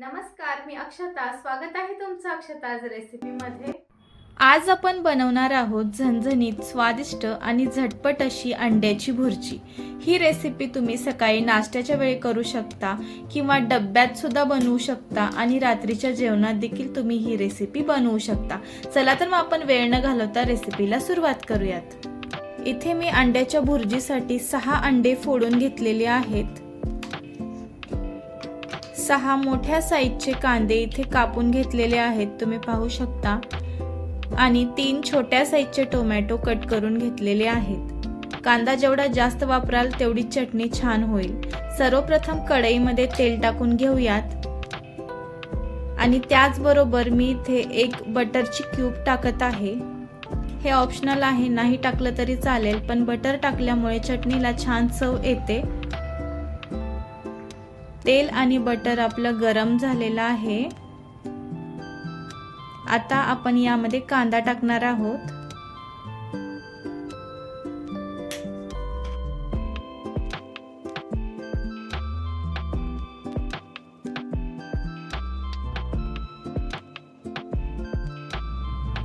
नमस्कार मी अक्षता. स्वागत आहे तुमचं अक्षताज रेसिपीमध्ये आज आपण बनवणार आहोत झणझणीत स्वादिष्ट आणि झटपट अशी अंड्याची भुर्जी. ही रेसिपी तुम्ही सकाळी नाश्त्याच्या वेळी करू शकता किंवा डब्यात सुद्धा बनवू शकता आणि रात्रीच्या जेवणात देखील तुम्ही ही रेसिपी बनवू शकता. चला तर मग आपण वेळ न घालवता रेसिपीला सुरुवात करूयात. इथे मी अंड्याच्या भुर्जीसाठी सहा अंडे फोडून घेतलेले आहेत. सहा मोठ्या साईजचे कांदे इथे कापून घेतलेले आहेत तुम्ही पाहू शकता. आणि तीन छोट्या साईजचे टोमॅटो कट करून घेतलेले आहेत. कांदा जेवढा जास्त वापराल तेवढी चटणी छान होईल. सर्वप्रथम कढईमध्ये तेल टाकून घेऊयात. आणि त्याचबरोबर मी इथे एक बटरची क्यूब टाकत आहे. हे ऑप्शनल आहे नाही टाकलं तरी चालेल पण बटर टाकल्यामुळे चटणीला छान चव येते. तेल आणि बटर आपलं गरम झालेलं आहे. आता आपण यामध्ये कांदा टाकणार आहोत.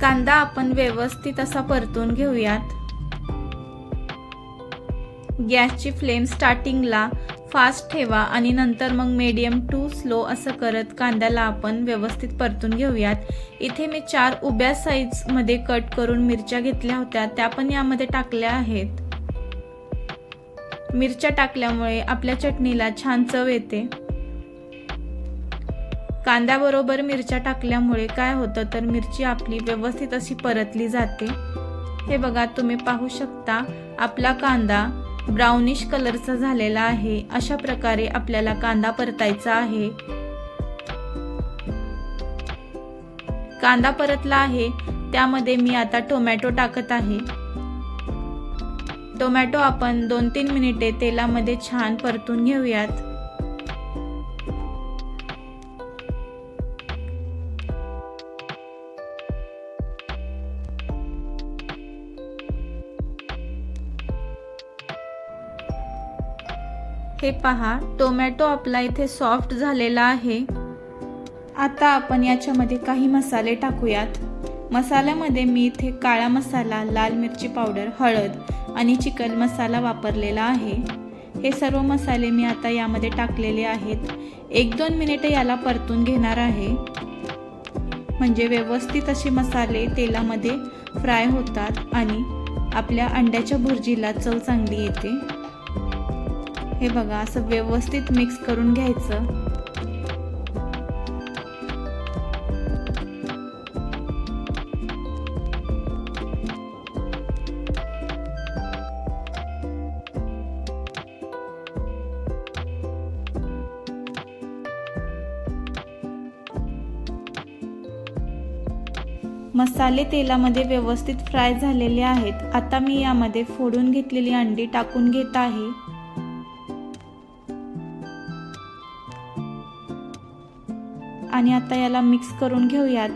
कांदा आपण व्यवस्थित असा परतून घेऊयात. गॅसची फ्लेम स्टार्टिंगला फास्ट ठेवा आणि नंतर मग मीडियम टू स्लो असं करत कांद्याला आपण व्यवस्थित परतून घेऊयात. इथे मी चार उभ्या साईजमध्ये कट करून मिरच्या घेतल्या होत्या. त्या पण यामध्ये टाकल्या आहेत. मिरच्या टाकल्यामुळे आपल्या चटणीला छान चव येते. कांद्याबरोबर मिरच्या टाकल्यामुळे काय होतं तर मिरची आपली व्यवस्थित अशी परतली जाते. हे बघा तुम्ही पाहू शकता. आपला कांदा ब्राउनिश कलरचा झालेला आहे. अशा प्रकारे आपल्याला कांदा परतायचा आहे. कांदा परतला आहे. त्यामध्ये मी आता टोमॅटो टाकत आहे. टोमॅटो आपण दोन तीन मिनिटे तेलामध्ये छान परतून घेऊयात. हे पहा टोमॅटो आपला इथे सॉफ्ट झालेला आहे. आता आपण याच्यामध्ये काही मसाले टाकूयात. मसाल्यामध्ये मी इथे काळा मसाला लाल मिरची पावडर हळद आणि चिकन मसाला वापरलेला आहे. हे सर्व मसाले मी आता यामध्ये टाकलेले आहेत. एक दोन मिनिटे याला परतून घेणार आहे. म्हणजे व्यवस्थित असे मसाले तेलामध्ये फ्राय होतात आणि आपल्या अंड्याच्या भुर्जीला चव चांगली येते. हे बघा असं व्यवस्थित मिक्स करून घ्यायचं. मसाले तेलामध्ये व्यवस्थित फ्राय झालेले आहेत. आता मी यामध्ये फोडून घेतलेली अंडी टाकून घेत आहे. आणि आता याला मिक्स करून घेऊयात.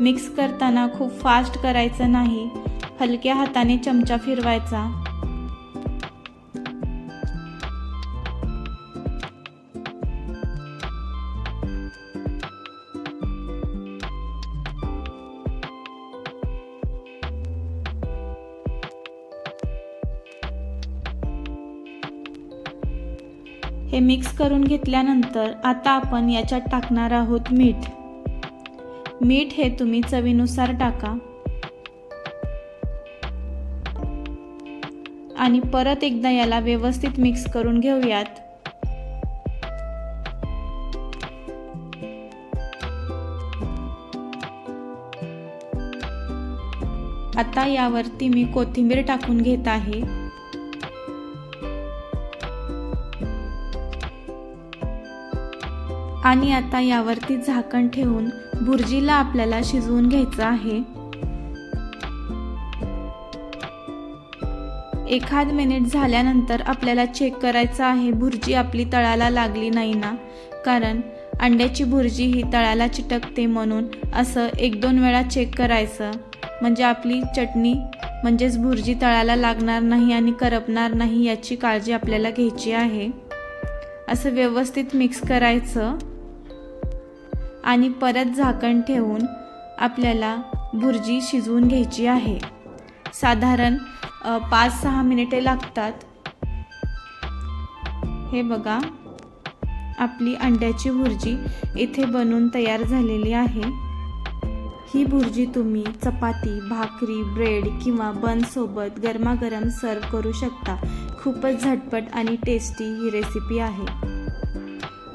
मिक्स करताना खूप फास्ट करायचं नाही. हलक्या हाताने चमचा फिरवायचा. हे मिक्स करून घेतल्यानंतर आता आपण याच्यात टाकणार आहोत मीठ. मीठ हे तुम्ही चवीनुसार टाका. आणि परत एकदा याला व्यवस्थित मिक्स करून घेऊयात. आता यावरती मी कोथिंबीर टाकून घेत आहे. आणि आता यावरती झाकण ठेवून भुर्जीला आपल्याला शिजवून घ्यायचं आहे. एखाद मिनिट झाल्यानंतर आपल्याला चेक करायचं आहे भुर्जी आपली तळाला लागली नाही ना? कारण अंड्याची भुर्जी ही तळाला चिटकते म्हणून असं एक दोन वेळा चेक करायचं. म्हणजे आपली चटणी म्हणजेच भुर्जी तळाला लागणार नाही आणि करपणार नाही याची काळजी आपल्याला घ्यायची आहे. असं व्यवस्थित मिक्स करायचं. आणि परत झाकण ठेवून आपल्याला भुर्जी शिजवून घ्यायची आहे. साधारण पाच सहा मिनिटे लागतात. हे बघा आपली अंड्याची भुर्जी इथे बनून तयार झालेली आहे. ही भुर्जी तुम्ही चपाती भाकरी ब्रेड किंवा बनसोबत गरमागरम सर्व करू शकता. खूपच झटपट आणि टेस्टी ही रेसिपी आहे.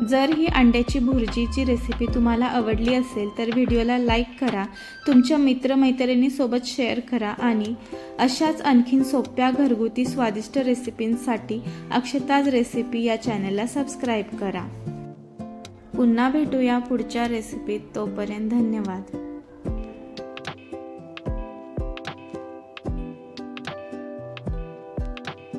जर ही अंड्याची भुर्जीची रेसिपी तुम्हाला आवडली असेल तर व्हिडिओला लाईक करा तुमच्या मित्रमैत्रिणीसोबत शेअर करा आणि अशाच आणखीन सोप्या घरगुती स्वादिष्ट रेसिपींसाठी अक्षताज रेसिपी या चॅनलला सबस्क्राईब करा. पुन्हा भेटूया पुढच्या रेसिपीत तोपर्यंत धन्यवाद.